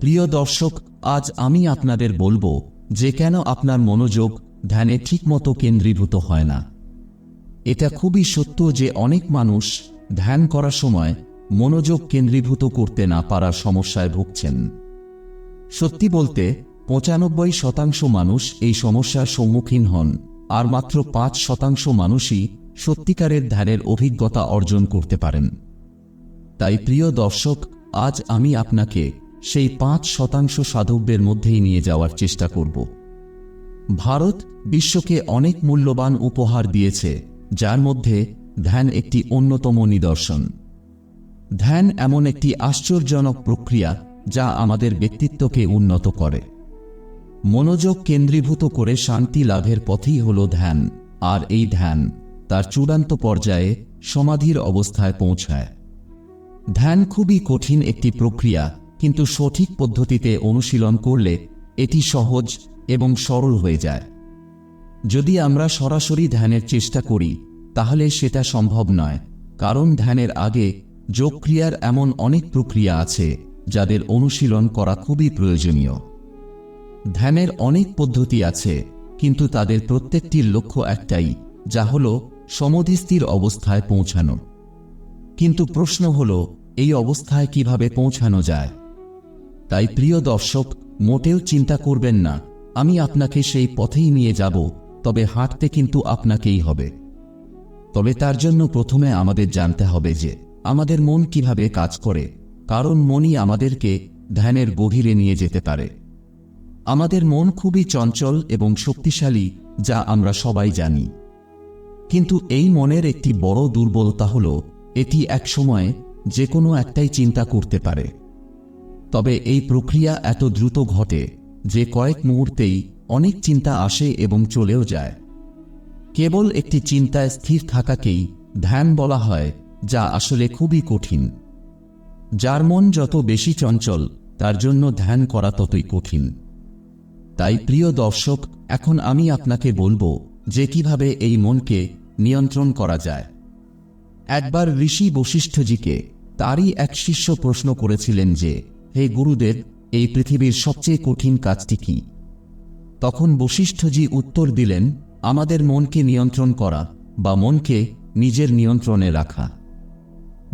প্রিয় দর্শক, আজ আমি আপনাদের বলব যে কেন আপনার মনোযোগ ধ্যানে ঠিকমতো কেন্দ্রীভূত হয় না। এটা খুবই সত্য যে অনেক মানুষ ধ্যান করার সময় মনোযোগ কেন্দ্রীভূত করতে না পারার সমস্যায় ভুগছেন। সত্যি বলতে, পঁচানব্বই শতাংশ মানুষ এই সমস্যার সম্মুখীন হন, আর মাত্র পাঁচ শতাংশ মানুষই সত্যিকারের ধ্যানের অভিজ্ঞতা অর্জন করতে পারেন। তাই প্রিয় দর্শক, আজ আমি আপনাকে সেই পাঁচ শতাংশ সাধকদের মধ্যেই নিয়ে যাওয়ার চেষ্টা করব। ভারত বিশ্বকে অনেক মূল্যবান উপহার দিয়েছে, যার মধ্যে ধ্যান একটি অন্যতম নিদর্শন। ধ্যান এমন একটি আশ্চর্যজনক প্রক্রিয়া যা আমাদের ব্যক্তিত্বকে উন্নত করে। মনোযোগ কেন্দ্রীভূত করে শান্তি লাভের পথই হল ধ্যান, আর এই ধ্যান তার চূড়ান্ত পর্যায়ে সমাধির অবস্থায় পৌঁছায়। ধ্যান খুবই কঠিন একটি প্রক্রিয়া কিন্তু সঠিক পদ্ধতিতে অনুশীলন করলে এটি সহজ এবং সরল হয়ে যায়। যদি আমরা সরাসরি ধ্যানের চেষ্টা করি, তাহলে সেটা সম্ভব নয়, কারণ ধ্যানের আগে যোগক্রিয়ার এমন অনেক প্রক্রিয়া আছে যাদের অনুশীলন করা খুবই প্রয়োজনীয়। ধ্যানের অনেক পদ্ধতি আছে, কিন্তু তাদের প্রত্যেকটির লক্ষ্য একটাই, যা হল সমধিস্থির অবস্থায় পৌঁছানো। কিন্তু প্রশ্ন হল, এই অবস্থায় কীভাবে পৌঁছানো যায়? তাই প্রিয় দর্শক, মোটেও চিন্তা করবেন না, আমি আপনাকে সেই পথেই নিয়ে যাব, তবে হাঁটতে কিন্তু আপনাকেই হবে। তবে তার জন্য প্রথমে আমাদের জানতে হবে যে, আমাদের মন কীভাবে কাজ করে, কারণ মনই আমাদেরকে ধ্যানের গভীরে নিয়ে যেতে পারে। আমাদের মন খুবই চঞ্চল এবং শক্তিশালী, যা আমরা সবাই জানি। কিন্তু এই মনের একটি বড় দুর্বলতা হল, এটি একসময় যে কোনো একটাই চিন্তা করতে পারে। তবে এই প্রক্রিয়া এত দ্রুত ঘটে যে কয়েক মুহূর্তেই অনেক চিন্তা আসে এবং চলেও যায়। কেবল একটি চিন্তায় স্থির থাকাকেই ধ্যান বলা হয়, যা আসলে খুবই কঠিন। যার মন যত বেশি চঞ্চল, তার জন্য ধ্যান করা ততই কঠিন। তাই প্রিয় দর্শক, এখন আমি আপনাকে বলব যে কীভাবে এই মনকে নিয়ন্ত্রণ করা যায়। একবার ঋষি বশিষ্ঠজিকে তারই এক শিষ্য প্রশ্ন করেছিলেন যে হে গুরুদেব, এই পৃথিবীর সবচেয়ে কঠিন কাজটি কি? তখন বশিষ্ঠজি উত্তর দিলেন, আমাদের মনকে নিয়ন্ত্রণ করা বা মনকে নিজের নিয়ন্ত্রণে রাখা।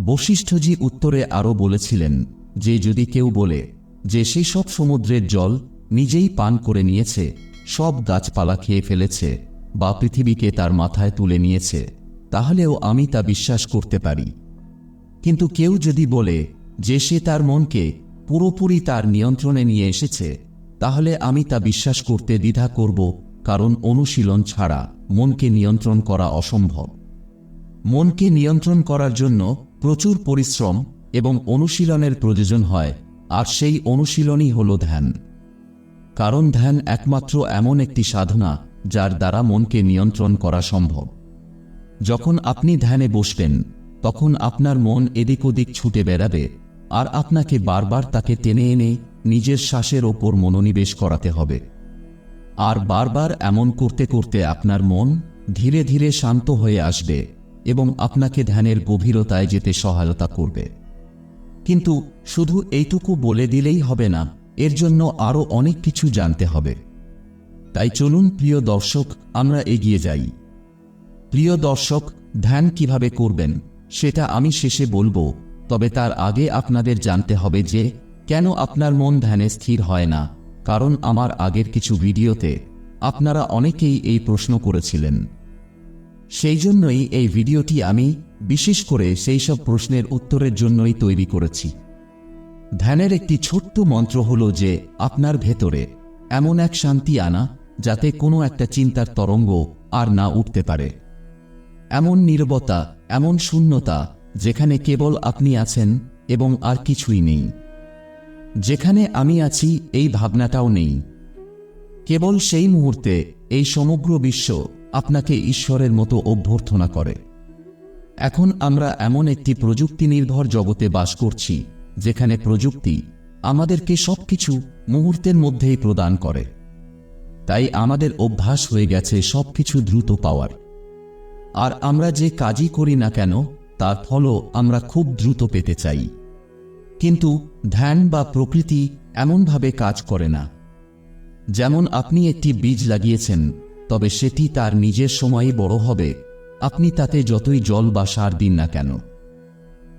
বশিষ্ঠজি উত্তরে আরও বলেছিলেন, যে যদি কেউ বলে যে সেই সব সমুদ্রের জল নিজেই পান করে নিয়েছে, সব গাছপালা খেয়ে ফেলেছে বা পৃথিবীকে তার মাথায় তুলে নিয়েছে, তাহলেও আমি তা বিশ্বাস করতে পারি। কিন্তু কেউ যদি বলে যে সে তার মনকে পুরোপুরি তার নিয়ন্ত্রণে নিয়ে এসেছে, তাহলে আমি তা বিশ্বাস করতে দ্বিধা করব, কারণ অনুশীলন ছাড়া মনকে নিয়ন্ত্রণ করা অসম্ভব। মনকে নিয়ন্ত্রণ করার জন্য প্রচুর পরিশ্রম এবং অনুশীলনের প্রয়োজন হয়, আর সেই অনুশীলনই হল ধ্যান। কারণ ধ্যান একমাত্র এমন একটি সাধনা যার দ্বারা মনকে নিয়ন্ত্রণ করা সম্ভব। যখন আপনি ধ্যানে বসবেন তখন আপনার মন এদিক ওদিক ছুটে বেড়াবে আর আপনাকে বারবার তাকে টেনে এনে নিজের শ্বাসের ওপর মনোনিবেশ করাতে হবে। আর বারবার এমন করতে করতে আপনার মন ধীরে ধীরে শান্ত হয়ে আসবে এবং আপনাকে ধ্যানের গভীরতায় যেতে সহায়তা করবে। কিন্তু শুধু এইটুকু বলে দিলেই হবে না, এর জন্য আরও অনেক কিছু জানতে হবে। তাই চলুন প্রিয় দর্শক, আমরা এগিয়ে যাই। প্রিয় দর্শক, ধ্যান কীভাবে করবেন, সেটা আমি শেষে বলব। তবে তার আগে আপনাদের জানতে হবে যে কেন আপনার মন ধ্যানে স্থির হয় না, কারণ আমার আগের কিছু ভিডিওতে আপনারা অনেকেই এই প্রশ্ন করেছিলেন। সেই জন্যই এই ভিডিওটি আমি, বিশেষ করে সেই সব প্রশ্নের উত্তরের জন্যই তৈরি করেছি। ধ্যানের একটি ছোট্ট মন্ত্র হল যে, আপনার ভেতরে এমন এক শান্তি আনা যাতে কোনো একটা চিন্তার তরঙ্গ আর না উঠতে পারে। এমন নীরবতা, এমন শূন্যতা যেখানে কেবল আপনি আছেন এবং আর কিছুই নেই। যেখানে আমি আছি, এই ভাবনাটাও নেই। কেবল সেই মুহূর্তে এই সমগ্র বিশ্ব আপনাকে ঈশ্বরের মতো অভ্যর্থনা করে। এখন আমরা এমন একটি প্রযুক্তি নির্ভর জগতে বাস করছি, যেখানে প্রযুক্তি আমাদেরকে সবকিছু মুহূর্তের মধ্যেই প্রদান করে। তাই আমাদের অভ্যাস হয়ে গেছে সবকিছু দ্রুত পাওয়ার। আর আমরা যে কাজই করি না কেন তার ফলও আমরা খুব দ্রুত পেতে চাই। কিন্তু ধ্যান বা প্রকৃতি এমনভাবে কাজ করে না। যেমন আপনি একটি বীজ লাগিয়েছেন, তবে সেটি তার নিজের সময়ে বড় হবে। আপনি তাতে যতই জল বা সার দিন না কেন।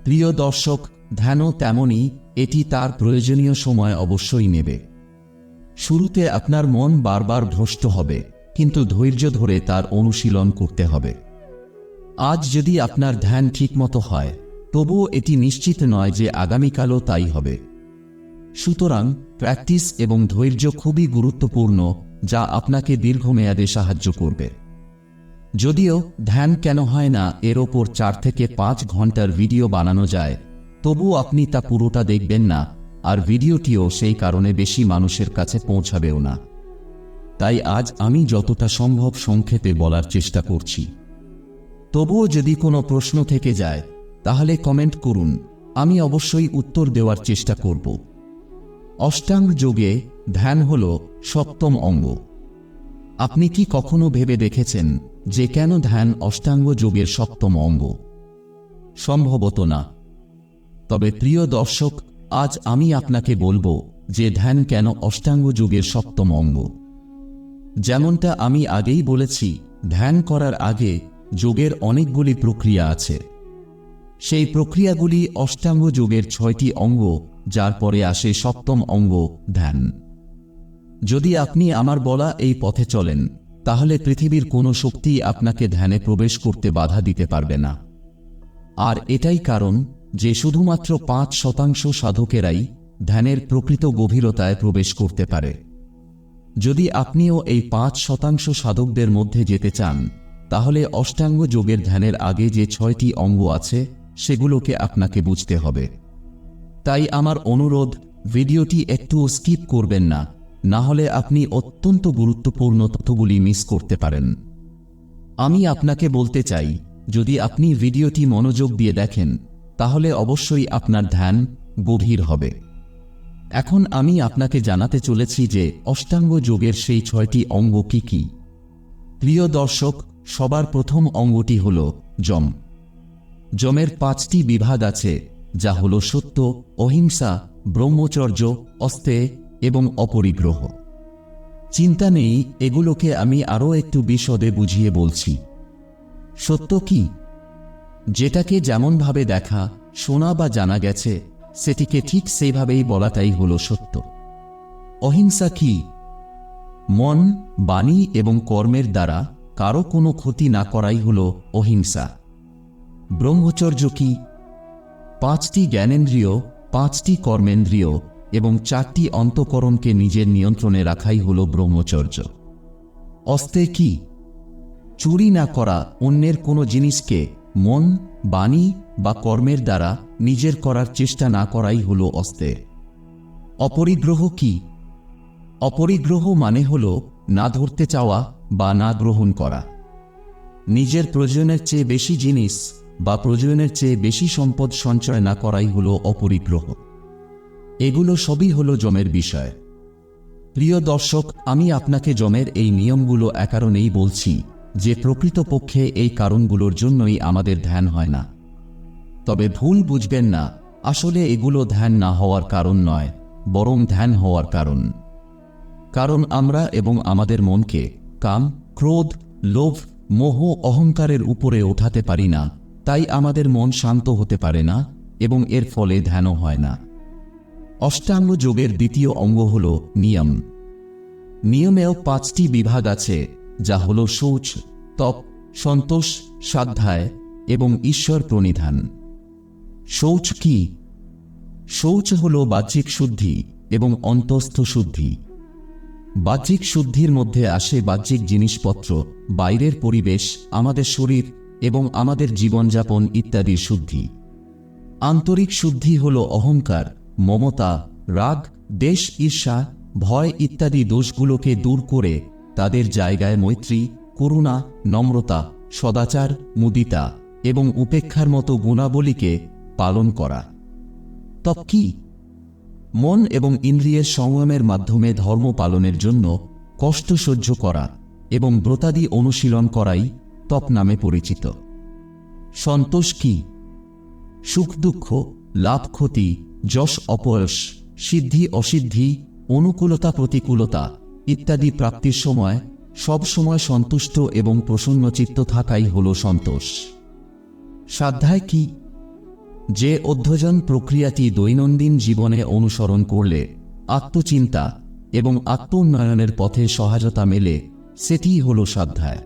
প্রিয় দর্শক, ধ্যানও তেমনই, এটি তার প্রয়োজনীয় সময় অবশ্যই নেবে। শুরুতে আপনার মন বারবার ভ্রষ্ট হবে, কিন্তু ধৈর্য ধরে তার অনুশীলন করতে হবে। আজ যদি আপনার ধ্যান ঠিকমতো হয়, তবুও এটি নিশ্চিত নয় যে আগামীকালও তাই হবে। সুতরাং, প্র্যাকটিস এবং ধৈর্য খুবই গুরুত্বপূর্ণ, যা আপনাকে দীর্ঘমেয়াদে সাহায্য করবে। যদিও, ধ্যান কেন হয় না, এর ওপর চার থেকে পাঁচ ঘণ্টার ভিডিও বানানো যায় তবু আপনি তা পুরোটা দেখবেন না, আর ভিডিওটিও সেই কারণে বেশি মানুষের কাছে পৌঁছাবেও না। তাই আজ আমি যতটা সম্ভব সংক্ষেপে বলার চেষ্টা করছি। তবুও যদি কোনো প্রশ্ন থেকে যায়, তাহলে কমেন্ট করুন, আমি অবশ্যই উত্তর দেওয়ার চেষ্টা করব। অষ্টাঙ্গ যোগে ধ্যান হল সপ্তম অঙ্গ। আপনি কি কখনো ভেবে দেখেছেন যে কেন ধ্যান অষ্টাঙ্গ যোগের সপ্তম অঙ্গ? সম্ভবত না। তবে প্রিয় দর্শক, আজ আমি আপনাকে বলব যে ধ্যান কেন অষ্টাঙ্গ যুগের সপ্তম অঙ্গ। যেমনটা আমি আগেই বলেছি, ধ্যান করার আগে যোগের অনেকগুলি প্রক্রিয়া আছে। সেই প্রক্রিয়াগুলি অষ্টাঙ্গ যোগের ছয়টি অঙ্গ, যার পরে আসে সপ্তম অঙ্গ, ধ্যান। যদি আপনি আমার বলা এই পথে চলেন, তাহলে পৃথিবীর কোনো শক্তি আপনাকে ধ্যানে প্রবেশ করতে বাধা দিতে পারবে না। আর এটাই কারণ যে শুধুমাত্র পাঁচ শতাংশ সাধকেরাই ধ্যানের প্রকৃত গভীরতায় প্রবেশ করতে পারে। যদি আপনিও এই পাঁচ শতাংশ সাধকদের মধ্যে যেতে চান তাহলে অষ্টাঙ্গ যোগের ধ্যানের আগে যে ছয়টি অঙ্গ আছে, সেগুলোকে আপনাকে বুঝতে হবে। তাই আমার অনুরোধ, ভিডিওটি একটু স্কিপ করবেন না না হলে আপনি অত্যন্ত গুরুত্বপূর্ণ তথ্যগুলি মিস করতে পারেন। আমি আপনাকে বলতে চাই, যদি আপনি ভিডিওটি মনোযোগ দিয়ে দেখেন, তাহলে অবশ্যই আপনার ধ্যান গভীর হবে। এখন আমি আপনাকে জানাতে চলেছি যে অষ্টাঙ্গ যোগের সেই ছয়টি অঙ্গ কি কি। প্রিয় দর্শক সবার প্রথম অঙ্গটি হল যম যমের পাঁচটি বিভাগ আছে, যা হল সত্য, অহিংসা, ব্রহ্মচর্য, অস্তে এবং অপরিগ্রহ। চিন্তা নেই, এগুলোকে আমি আরও একটু বিশদে বুঝিয়ে বলছি। সত্য কি? যেটাকে যেমনভাবে দেখা, শোনা বা জানা গেছে, সেটিকে ঠিক সেইভাবেই বলাটাই হল সত্য। অহিংসা কি? মন, বাণী এবং কর্মের দ্বারা কারও কোনো ক্ষতি না করাই হল অহিংসা। ব্রহ্মচর্য কি? পাঁচটি জ্ঞানেন্দ্রিয়, পাঁচটি কর্মেন্দ্রিয় এবং চারটি অন্তকরণকে নিজের নিয়ন্ত্রণে রাখাই হল ব্রহ্মচর্য। অস্তে কি? চুরি না করা অন্যের কোনো জিনিসকে মন, বাণী বা কর্মের দ্বারা নিজের করার চেষ্টা না করাই হল অস্তে অপরিগ্রহ কি? অপরিগ্রহ মানে হল না ধরতে চাওয়া বা না গ্রহণ করা। নিজের প্রয়োজনের চেয়ে বেশি জিনিস বা প্রয়োজনের চেয়ে বেশি সম্পদ সঞ্চয় না করাই হল অপরিগ্রহ। এগুলো সবই হল জমের বিষয়। প্রিয় দর্শক, আমি আপনাকে জমের এই নিয়মগুলো একারণেই বলছি যে প্রকৃতপক্ষে এই কারণগুলোর জন্যই আমাদের ধ্যান হয় না। তবে ভুল বুঝবেন না, আসলে এগুলো ধ্যান না হওয়ার কারণ নয়, বরং ধ্যান হওয়ার কারণ। কারণ আমরা এবং আমাদের মনকে কাম, ক্রোধ, লোভ, মোহ, অহংকারের উপরে ওঠাতে পারি না, তাই আমাদের মন শান্ত হতে পারে না এবং এর ফলে ধ্যানও হয় না। অষ্টাঙ্গ যোগের দ্বিতীয় অঙ্গ হল নিয়ম। নিয়মেও পাঁচটি বিভাগ আছে, যা হল শৌচ, তপ, সন্তোষ, সাধ্যায় এবং ঈশ্বর প্রণিধান। শৌচ কি? শৌচ হল বাহ্যিক শুদ্ধি এবং অন্তস্থ শুদ্ধি। বাহ্যিক শুদ্ধির মধ্যে আসে বাহ্যিক জিনিসপত্র, বাইরের পরিবেশ, আমাদের শরীর এবং আমাদের জীবনযাপন ইত্যাদির শুদ্ধি। আন্তরিক শুদ্ধি হল অহংকার, মমতা, রাগ, দেশ, ঈর্ষা, ভয় ইত্যাদি দোষগুলোকে দূর করে তাদের জায়গায় মৈত্রী, করুণা, নম্রতা, সদাচার, মুদিতা এবং উপেক্ষার মতো গুণাবলীকে পালন করা। তব কি? মন এবং ইন্দ্রিয়ের সংযমের মাধ্যমে ধর্ম পালনের জন্য কষ্ট সহ্য করা এবং ব্রতাদি অনুশীলন করাই তপ নামে পরিচিত। সন্তোষ কি? সুখ দুঃখ, লাভ ক্ষতি, যশ অপয়স সিদ্ধি অসিদ্ধি, অনুকূলতা প্রতিকূলতা ইত্যাদি প্রাপ্তির সময় সব সময় সন্তুষ্ট এবং প্রসন্নচিত্ত থাকাই হল সন্তোষ। সাধ্যায় কি? যে অধ্যয়ন প্রক্রিয়াটি দৈনন্দিন জীবনে অনুসরণ করলে আত্মচিন্তা এবং আত্মোন্নয়নের পথে সহায়তা মেলে সেটিই হল সাধ্যায়।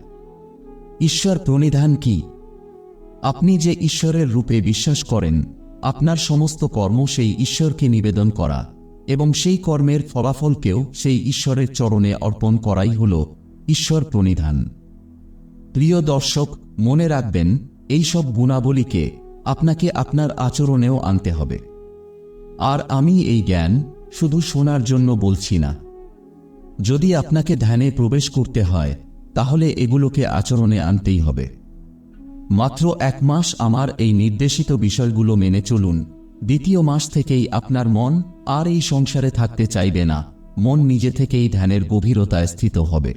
ঈশ্বর প্রণিধান কি? আপনি যে ঈশ্বরের রূপে বিশ্বাস করেন, আপনার সমস্ত কর্ম সেই ঈশ্বরকে নিবেদন করা এবং সেই কর্মের ফলাফলকেও সেই ঈশ্বরের চরণে অর্পণ করাই হল ঈশ্বর প্রণিধান। প্রিয় দর্শক, মনে রাখবেন, এইসব গুণাবলীকে আপনাকে আপনার আচরণেও আনতে হবে। আর আমি এই জ্ঞান শুধু শোনার জন্য বলছি না। যদি আপনাকে ধ্যানে প্রবেশ করতে হয়, তাহলে এগুলোকে আচরণে আনতেই হবে। মাত্র এক মাস আমার এই নির্দেশিত বিষয়গুলো মেনে চলুন। দ্বিতীয় মাস থেকেই আপনার মন আর এই সংসারে থাকতে চাইবে না। মন নিজে থেকেই ধ্যানের গভীরতায় স্থিত হবে।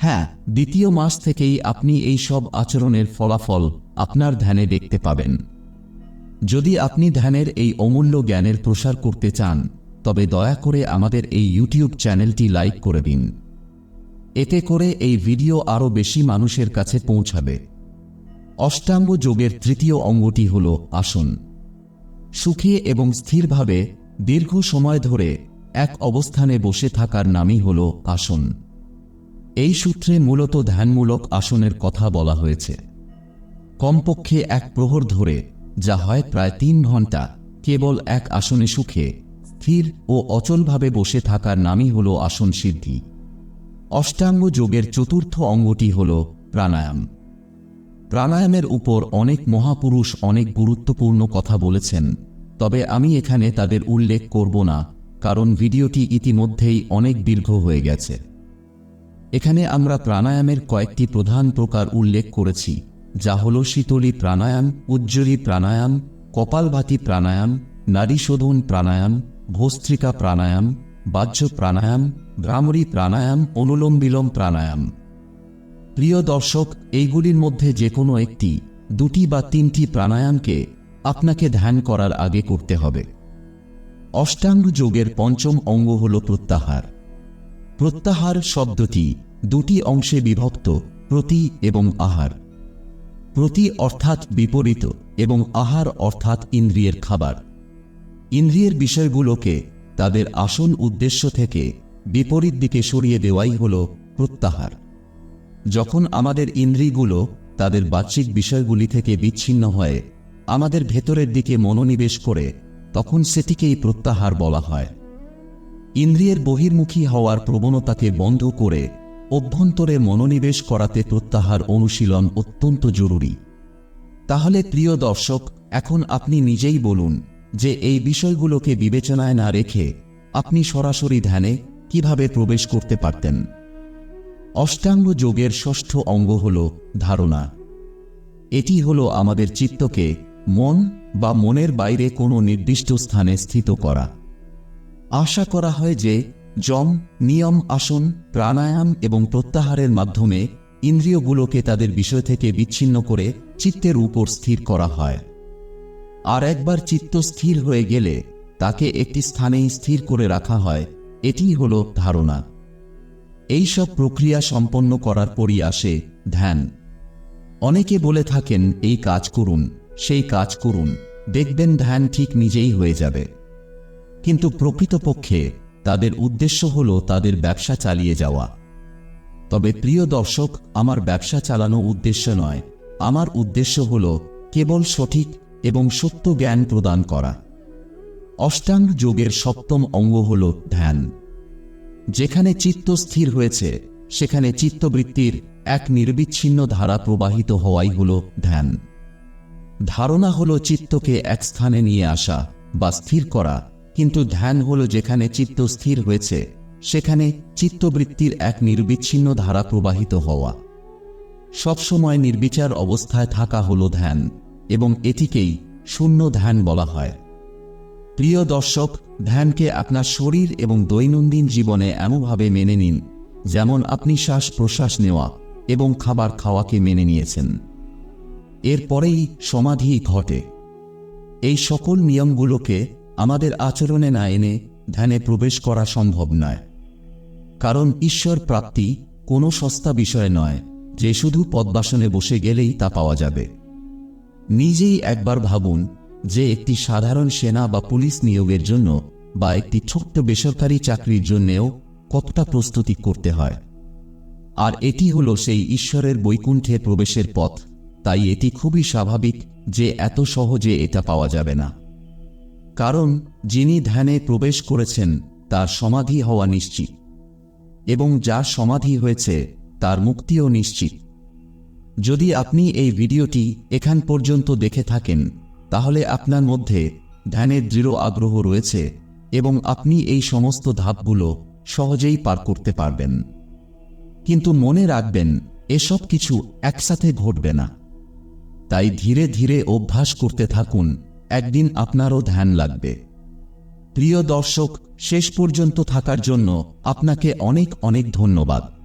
হ্যাঁ দ্বিতীয় মাস থেকেই আপনি এই সব আচরণের ফলাফল আপনার ধ্যানে দেখতে পাবেন। যদি আপনি ধ্যানের এই অমূল্য জ্ঞানের প্রসার করতে চান, তবে দয়া করে আমাদের এই ইউটিউব চ্যানেলটি লাইক করে দিন। এতে করে এই ভিডিও আরও বেশি মানুষের কাছে পৌঁছাবে। অষ্টাঙ্গ যোগের তৃতীয় অঙ্গটি হল আসন। সুখে এবং স্থিরভাবে দীর্ঘ সময় ধরে এক অবস্থানে বসে থাকার নামই হল আসন। এই সূত্রে মূলত ধ্যানমূলক আসনের কথা বলা হয়েছে। কমপক্ষে এক প্রহর ধরে, যা হয় প্রায় তিন ঘণ্টা কেবল এক আসনে সুখে, স্থির ও অচলভাবে বসে থাকার নামই হল আসন সিদ্ধি। অষ্টাঙ্গ যোগের চতুর্থ অঙ্গটি হল প্রাণায়াম। প্রাণায়ামের উপর অনেক মহাপুরুষ অনেক গুরুত্বপূর্ণ কথা বলেছেন, তবে আমি এখানে তাদের উল্লেখ করব না, কারণ ভিডিওটি ইতিমধ্যেই অনেক দীর্ঘ হয়ে গেছে। এখানে আমরা প্রাণায়ামের কয়েকটি প্রধান প্রকার উল্লেখ করেছি, যা হল শীতলী প্রাণায়াম, উজ্জ্বলী প্রাণায়াম, কপালভাতি প্রাণায়াম, নারীশোধন প্রাণায়াম, ভস্ত্রিকা প্রাণায়াম, বাহ্য প্রাণায়াম, ভ্রামরী প্রাণায়াম অনুলোম বিলোম প্রাণায়াম। প্রিয় দর্শক, এইগুলির মধ্যে যে কোনো একটি, দুটি বা তিনটি প্রাণায়ামকে আপনাকে ধ্যান করার আগে করতে হবে। অষ্টাঙ্গ যোগের পঞ্চম অঙ্গ হল প্রত্যাহার। প্রত্যাহার শব্দটি দুটি অংশে বিভক্ত, প্রতি এবং আহার। প্রতি অর্থাৎ বিপরীত এবং আহার অর্থাৎ ইন্দ্রিয়ের খাবার। ইন্দ্রিয়ের বিষয়গুলোকে তাদের আসল উদ্দেশ্য থেকে বিপরীত দিকে সরিয়ে দেওয়াই হল প্রত্যাহার। যখন আমাদের ইন্দ্রিয়গুলো তাদের বাহ্যিক বিষয়গুলি থেকে বিচ্ছিন্ন হয়ে আমাদের ভেতরের দিকে মনোনিবেশ করে, তখন সেটিকেই প্রত্যাহার বলা হয়। ইন্দ্রিয়ের বহির্মুখী হওয়ার প্রবণতাকে বন্ধ করে অভ্যন্তরে মনোনিবেশ করাতে প্রত্যাহার অনুশীলন অত্যন্ত জরুরি। তাহলে প্রিয় দর্শক, এখন আপনি নিজেই বলুন যে এই বিষয়গুলোকে বিবেচনায় না রেখে আপনি সরাসরি ধ্যানে কীভাবে প্রবেশ করতে পারতেন। অষ্টাঙ্গ যোগের ষষ্ঠ অঙ্গ হল ধারণা। এটি হল আমাদের চিত্তকে মন বা মনের বাইরে কোনো নির্দিষ্ট স্থানে স্থিত করা। আশা করা হয় যে যম নিয়ম, আসন, প্রাণায়াম এবং প্রত্যাহারের মাধ্যমে ইন্দ্রিয়গুলোকে তাদের বিষয় থেকে বিচ্ছিন্ন করে চিত্তের উপর স্থির করা হয়। আর একবার চিত্ত স্থির হয়ে গেলে তাকে একটি স্থানেই স্থির করে রাখা হয় এটিই হল ধারণা। এই সব প্রক্রিয়া সম্পন্ন করার পরই আসে ধ্যান। অনেকে বলে থাকেন, এই কাজ করুন, সেই কাজ করুন, দেখবেন ধ্যান ঠিক নিজেই হয়ে যাবে। কিন্তু প্রকৃতপক্ষে তাদের উদ্দেশ্য হল তাদের ব্যবসা চালিয়ে যাওয়া। তবে প্রিয় দর্শক, আমার ব্যবসা চালানো উদ্দেশ্য নয়। আমার উদ্দেশ্য হল কেবল সঠিক এবং সত্য জ্ঞান প্রদান করা। অষ্টাঙ্গ যোগের সপ্তম অঙ্গ হল ধ্যান। যেখানে চিত্ত স্থির হয়েছে, সেখানে চিত্তবৃত্তির এক নির্বিচ্ছিন্ন ধারা প্রবাহিত হওয়াই হল ধ্যান। ধারণা হল চিত্তকে এক স্থানে নিয়ে আসা বা স্থির করা কিন্তু ধ্যান হল যেখানে চিত্ত স্থির হয়েছে, সেখানে চিত্তবৃত্তির এক নির্বিচ্ছিন্ন ধারা প্রবাহিত হওয়া। সবসময় নির্বিচার অবস্থায় থাকা হল ধ্যান, এবং এটিকেই শূন্য ধ্যান বলা হয়। প্রিয় দর্শক, ধ্যানকে আপনার শরীর এবং দৈনন্দিন জীবনে এমনভাবে মেনে নিন, যেমন আপনি শ্বাস প্রশ্বাস নেওয়া এবং খাবার খাওয়াকে মেনে নিয়েছেন। এরপরেই সমাধি ঘটে। এই সকল নিয়মগুলোকে আমাদের আচরণে না এনে ধ্যানে প্রবেশ করা সম্ভব নয়। কারণ ঈশ্বর প্রাপ্তি কোনো সস্তা বিষয় নয় যে শুধু পদ্মাসনে বসে গেলেই তা পাওয়া যাবে। নিজেই একবার ভাবুন যে একটি সাধারণ সেনা বা পুলিশ নিয়োগের জন্য বা একটি ছোট্ট বেসরকারি চাকরির জন্যেও কতটা প্রস্তুতি করতে হয়। আর এটি হলো সেই ঈশ্বরের বৈকুণ্ঠে প্রবেশের পথ, তাই এটি খুবই স্বাভাবিক যে এত সহজে এটা পাওয়া যাবে না। কারণ যিনি ধ্যানে প্রবেশ করেছেন, তার সমাধি হওয়া নিশ্চিত। এবং যার সমাধি হয়েছে, তার মুক্তিও নিশ্চিত। যদি আপনি এই ভিডিওটি এখান পর্যন্ত দেখে থাকেন, তাহলে আপনার মধ্যে ধ্যানের দৃঢ় আগ্রহ রয়েছে এবং আপনি এই সমস্ত ধাপগুলো সহজেই পার করতে পারবেন। কিন্তু মনে রাখবেন, এসব কিছু একসাথে ঘটবে না। তাই ধীরে ধীরে অভ্যাস করতে থাকুন একদিন আপনারও ধ্যান লাগবে। প্রিয় দর্শক শেষ পর্যন্ত থাকার জন্য আপনাকে অনেক অনেক ধন্যবাদ।